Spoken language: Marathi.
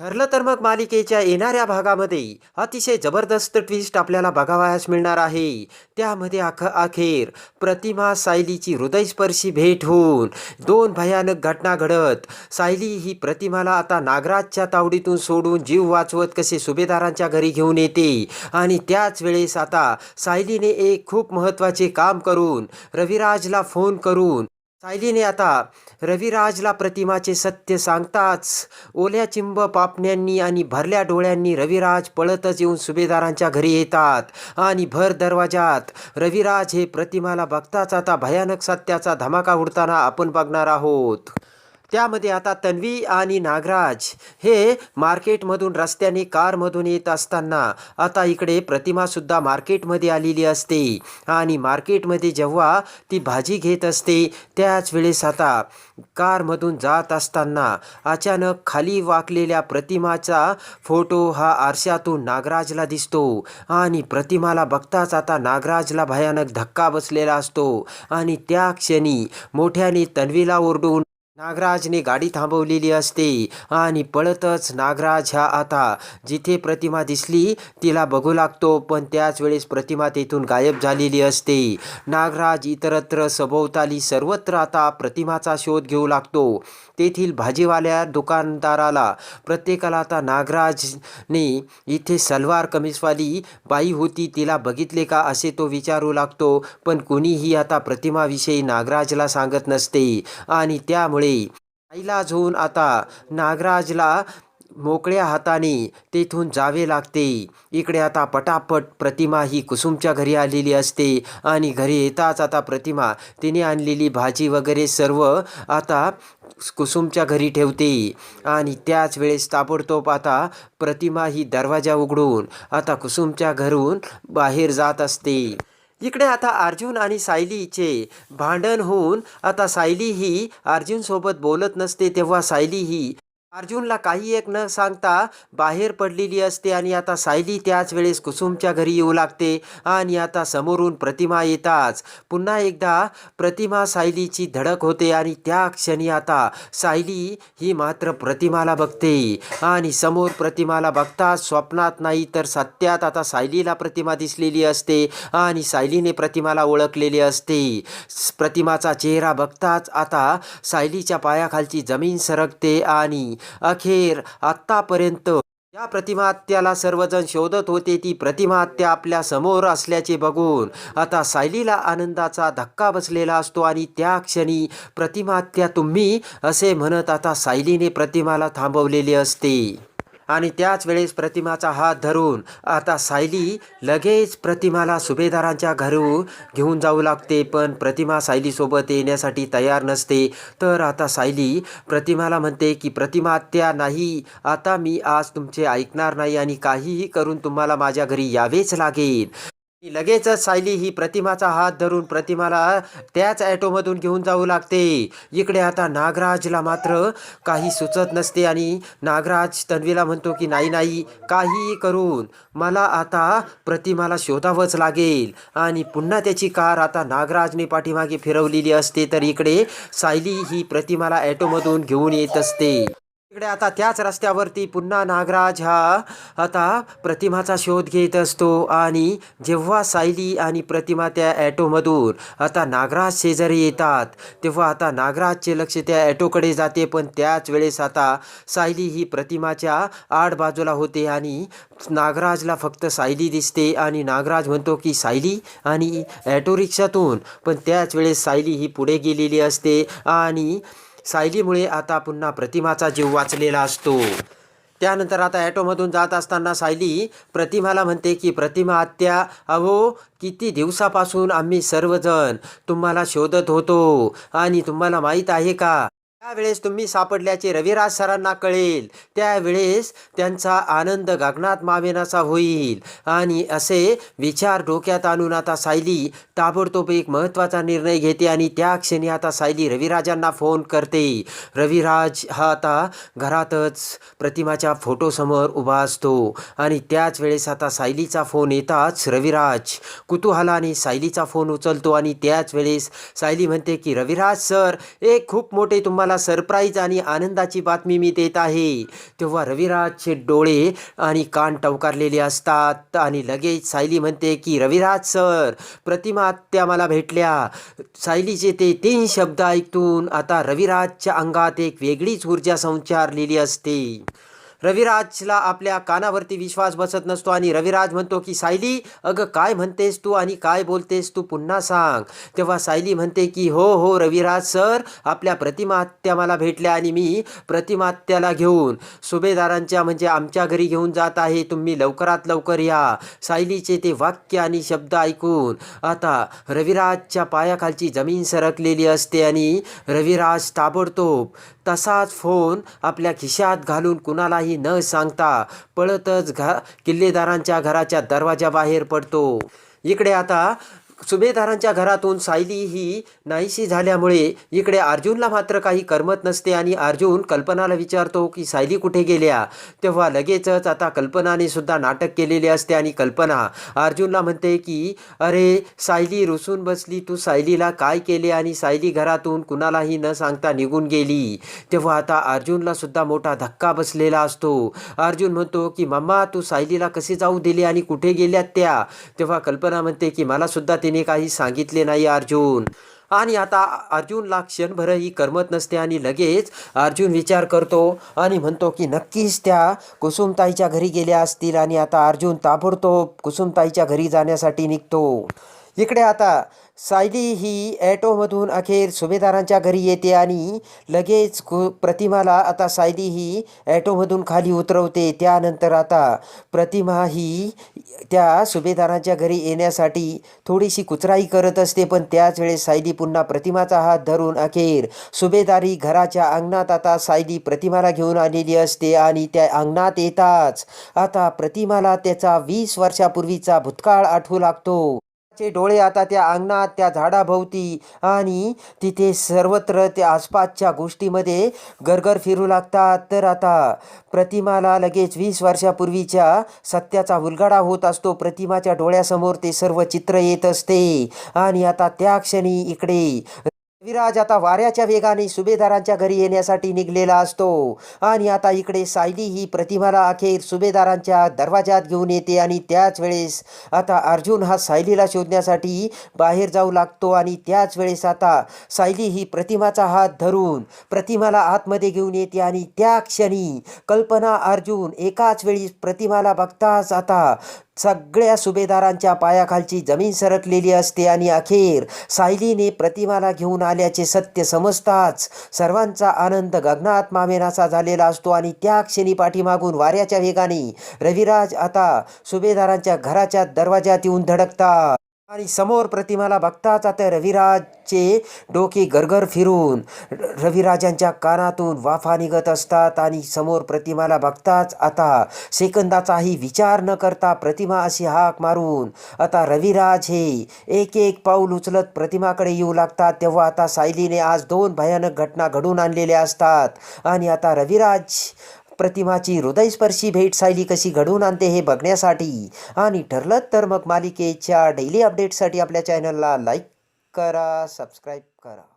ठरलं तर मग मालिकेच्या येणाऱ्या भागामध्ये अतिशय जबरदस्त ट्विस्ट आपल्याला बघावयास मिळणार आहे. त्यामध्ये अख अखेर प्रतिमा सायलीची हृदयस्पर्शी भेट होऊन दोन भयानक घटना घडत. सायली ही प्रतिमाला आता नागराजच्या तावडीतून सोडून जीव वाचवत कसे सुभेदारांच्या घरी घेऊन येते आणि त्याच वेळेस आता सायलीने एक खूप महत्त्वाचे काम करून रविराजला फोन करून सायलीने आता रविराजला प्रतिमाचे सत्य सांगताच ओल्या चिंब पापण्यांनी आणि भरल्या डोळ्यांनी रविराज पळतच येऊन सुभेदारांच्या घरी येतात. आणि भर दरवाजात रविराज हे प्रतिमाला बघताच आता भयानक सत्याचा धमाका उडताना आपण बघणार आहोत. त्यामध्ये आता तन्वी आणि नागराज हे मार्केटमधून रस्त्याने कारमधून येत असताना आता इकडे प्रतिमासुद्धा मार्केटमध्ये आलेली असते. आणि मार्केटमध्ये जेव्हा ती भाजी घेत असते त्याच वेळेस आता कारमधून जात असताना अचानक खाली वाकलेल्या प्रतिमाचा फोटो हा आरशातून नागराजला दिसतो. आणि प्रतिमाला बघताच आता नागराजला भयानक धक्का बसलेला असतो. आणि त्या क्षणी मोठ्याने तन्वीला ओरडून नागराजने गाडी थांबवलेली असते आणि पळतच नागराज ह्या आता जिथे प्रतिमा दिसली तिला बघू लागतो पण त्याच वेळेस प्रतिमा तेथून गायब झालेली असते. नागराज इतरत्र सभोवताली सर्वत्र आता प्रतिमाचा शोध घेऊ लागतो. तेथील भाजीवाल्या दुकानदाराला प्रत्येकाला आता नागराजने इथे सलवार कमीजवाली बाई होती तिला बघितले का असे तो विचारू लागतो पण कुणीही आता प्रतिमाविषयी नागराजला सांगत नसते. आणि त्यामुळे आईला झोन आता नागराजला मोकळ्या हाताने तेथून जावे लागते. इकडे आता पटापट प्रतिमा ही कुसुमच्या घरी आलेली असते आणि घरी येताच आता प्रतिमा तिने आणलेली भाजी वगैरे सर्व आता कुसुमच्या घरी ठेवते. आणि त्याच वेळेस ताबडतोब आता प्रतिमा ही दरवाजा उघडून आता कुसुमच्या घरून बाहेर जात असते. इकडे आता अर्जुन आणि सायलीचे भांडण होऊन आता सायली ही अर्जुनसोबत बोलत नसते तेव्हा सायली ही अर्जुनला काही एक न सांगता बाहेर पडलेली असते आणि आता सायली त्याच वेळेस कुसुमच्या घरी येऊ लागते आणि आता समोरून प्रतिमा येताच. पुन्हा एकदा प्रतिमा सायलीची धडक होते आणि त्या क्षणी आता सायली ही मात्र प्रतिमाला बघते आणि समोर प्रतिमाला बघता स्वप्नात नाही तर सत्यात आता सायलीला प्रतिमा दिसलेली असते आणि सायलीने प्रतिमाला ओळखलेली असते. प्रतिमाचा चेहरा बघताच आता सायलीच्या पायाखालची जमीन सरकते आणि अखेर आत्तापर्यंत या प्रतिमाहत्याला सर्वजण शोधत होते. ती प्रतिमाहत्या आपल्यासमोर असल्याचे बघून आता सायलीला आनंदाचा धक्का बसलेला असतो आणि त्या क्षणी प्रतिमात्या तुम्ही असे म्हणत आता सायलीने प्रतिमाला थांबवलेले असते. आणि त्याच वेळेस प्रतिमाचा हात धरून आता सायली लगेच प्रतिमाला सुभेदारांच्या घरून घेऊन जाऊ लागते पण प्रतिमा सायलीसोबत येण्यासाठी तयार नसते. तर आता सायली प्रतिमाला म्हणते की प्रतिमा त्या नाही आता मी आज तुमचे ऐकणार नाही आणि काहीही करून तुम्हाला माझ्या घरी यावेच लागेल. लगेचच सायली ही प्रतिमाचा हात धरून प्रतिमाला त्याच ॲटोमधून घेऊन जाऊ लागते. इकडे आता नागराजला मात्र काही सुचत नसते आणि नागराज तन्वीला म्हणतो की नाही नाही काहीही करून मला आता प्रतिमाला शोधावंच लागेल. आणि पुन्हा त्याची कार आता नागराजने पाठीमागे फिरवलेली असते तर इकडे सायली ही प्रतिमाला ॲटोमधून घेऊन येत असते. इकडे आता त्याच रस्त्यावरती पुन्हा नागराज हा आता प्रतिमाचा शोध घेत असतो. आणि जेव्हा सायली आणि प्रतिमा त्या ॲटोमधून आता नागराज शेजारी येतात तेव्हा आता नागराजचे लक्ष त्या ॲटोकडे जाते. पण त्याच वेळेस आता सायली ही प्रतिमाच्या आड बाजूला होते आणि नागराजला फक्त सायली दिसते. आणि नागराज म्हणतो की सायली आणि ॲटो रिक्षातून पण त्याच वेळेस सायली ही पुढे गेलेली असते. आणि सायलीमुळे आता पुन्हा प्रतिमाचा जीव वाचलेला असतो. त्यानंतर आता ॲटोमधून जात असताना सायली प्रतिमाला म्हणते की प्रतिमा आत्या अहो किती दिवसापासून आम्ही सर्वजण तुम्हाला शोधत होतो आणि तुम्हाला माहीत आहे का? त्यावेळेस तुम्ही सापडल्याचे रविराज सरांना कळेल त्यावेळेस त्यांचा आनंद गगनात मावेनाचा होईल. आणि असे विचार डोक्यात आणून आता सायली ताबडतोब एक महत्त्वाचा निर्णय घेते आणि त्या क्षणी आता सायली रविराजांना फोन करते. रविराज हा आता घरातच प्रतिमाच्या फोटोसमोर उभा असतो आणि त्याच वेळेस आता सायलीचा फोन येताच रविराज कुतूहलाने सायलीचा फोन उचलतो आणि त्याच वेळेस सायली म्हणते की रविराज सर एक खूप मोठे तुम्हाला तुम्हाला सरप्राईज आणि आनंदाची बातमी मी देत आहे. तेव्हा रविराजचे डोळे आणि कान टवकारलेले असतात आणि लगेच सायली म्हणते की रविराज सर प्रतिमा त्या मला भेटल्या. सायलीचे ते तीन शब्द ऐकून आता रविराजच्या अंगात एक वेगळीच ऊर्जा संचारलेली असते. रविराजला आपल्या कानावरती विश्वास बसत नसतो आणि रविराज म्हणतो की सायली अगं काय म्हणतेस तू आणि काय बोलतेस तू पुन्हा सांग. तेव्हा सायली म्हणते की हो हो रविराज सर आपल्या प्रतिमात्या मला भेटल्या आणि मी प्रतिमात्याला घेऊन सुभेदारांच्या म्हणजे आमच्या घरी घेऊन जात आहे. तुम्ही लवकरात लवकर या. सायलीचे ते वाक्य आणि शब्द ऐकून आता रविराजच्या पायाखालची जमीन सरकलेली असते आणि रविराज ताबडतोब तसाच फोन आपल्या खिशात घालून कुणालाही न सांगता पळतच घा किल्लेदारांच्या घराच्या दरवाजाबाहेर पडतो. इकडे आता सुभेदारांच्या घरातून सायली ही नाहीशी झाल्यामुळे इकडे अर्जुनला मात्र काही करमत नसते आणि अर्जुन कल्पनाला विचारतो की सायली कुठे गेल्या? तेव्हा लगेचच आता कल्पनाने सुद्धा नाटक केलेले असते आणि कल्पना अर्जुनला म्हणते की अरे सायली रुसून बसली. तू सायलीला काय केले आणि सायली घरातून कुणालाही न सांगता निघून गेली? तेव्हा आता अर्जुनला सुद्धा मोठा धक्का बसलेला असतो. अर्जुन म्हणतो की मम्मा तू सायलीला कसे जाऊ दिले आणि कुठे गेल्यात त्या? तेव्हा कल्पना म्हणते की मला सुद्धा ते तिने काही सांगितले नाही अर्जुन. आणि आता अर्जुनला क्षणभरही करमत नसते आणि लगेच अर्जुन विचार करतो आणि म्हणतो की नक्कीच त्या कुसुमताईच्या घरी गेल्या असतील आणि आता अर्जुन ताबडतोब कुसुमताईच्या घरी जाण्यासाठी निघतो. इकडे आता सायली ही ॲटोमधून अखेर सुभेदारांच्या घरी येते आणि लगेच कु प्रतिमाला आता सायली ही ॲटोमधून खाली उतरवते. त्यानंतर आता प्रतिमा ही त्या सुभेदारांच्या घरी येण्यासाठी थोडीशी कुचराई करत असते पण त्याच वेळेस सायली पुन्हा प्रतिमाचा हात धरून अखेर सुभेदारी घराच्या अंगणात आता सायली प्रतिमाला घेऊन आलेली असते आणि त्या अंगणात येताच आता प्रतिमाला त्याचा वीस वर्षापूर्वीचा भूतकाळ आठवू लागतो. त्याचे डोळे आता त्या अंगणात त्या झाडाभोवती. आणि तिथे सर्वत्र त्या आसपासच्या गोष्टीमध्ये गरगर फिरू लागतात. तर आता प्रतिमाला लगेच वीस वर्षापूर्वीच्या सत्याचा उलगडा होत असतो. प्रतिमाच्या डोळ्यासमोर ते सर्व चित्र येत असते. आणि आता त्या क्षणी इकडे पृथ्वीराज आता वाऱ्याच्या वेगाने सुभेदारांच्या घरी येण्यासाठी निघलेला असतो. आणि आता इकडे सायली ही प्रतिमाला अखेर सुभेदारांच्या दरवाजात घेऊन येते आणि त्याच वेळेस आता अर्जुन हा सायलीला शोधण्यासाठी बाहेर जाऊ लागतो आणि त्याच वेळेस आता सायली ही प्रतिमाचा हात धरून प्रतिमाला आतमध्ये घेऊन येते आणि त्या क्षणी कल्पना अर्जुन एकाच वेळी प्रतिमाला बघताच आता सगळ्या सुभेदारांच्या पायाखालची जमीन सरकलेली असते आणि अखेर सायलीने प्रतिमाला घेऊन आल्याचे सत्य समजताच सर्वांचा आनंद गगनात मामेनासा झालेला असतो आणि त्या क्षणी पाठीमागून वाऱ्याच्या वेगाने रविराज आता सुभेदारांच्या घराच्या दरवाजात येऊन धडकतात. आणि समोर प्रतिमाला बघताच आता रविराजचे डोके गरगर फिरून र- रविराजांच्या कानातून वाफा निघत असतात आणि समोर प्रतिमाला बघताच आता सेकंदाचाही विचार न करता प्रतिमा अशी हाक मारून आता रविराज हे एक एक पाऊल उचलत प्रतिमाकडे येऊ लागतात. तेव्हा आता सायलीने आज दोन भयानक घटना घडून आणलेल्या असतात. आणि आता रविराज प्रतिमाची हृदयस्पर्शी भेट कशी घडवून आणते हे बघण्यासाठी. आणि ठरलं तर मग मालिकेच्या डेली अपडेटसाठी आपल्या चॅनलला लाईक करा सबस्क्राईब करा.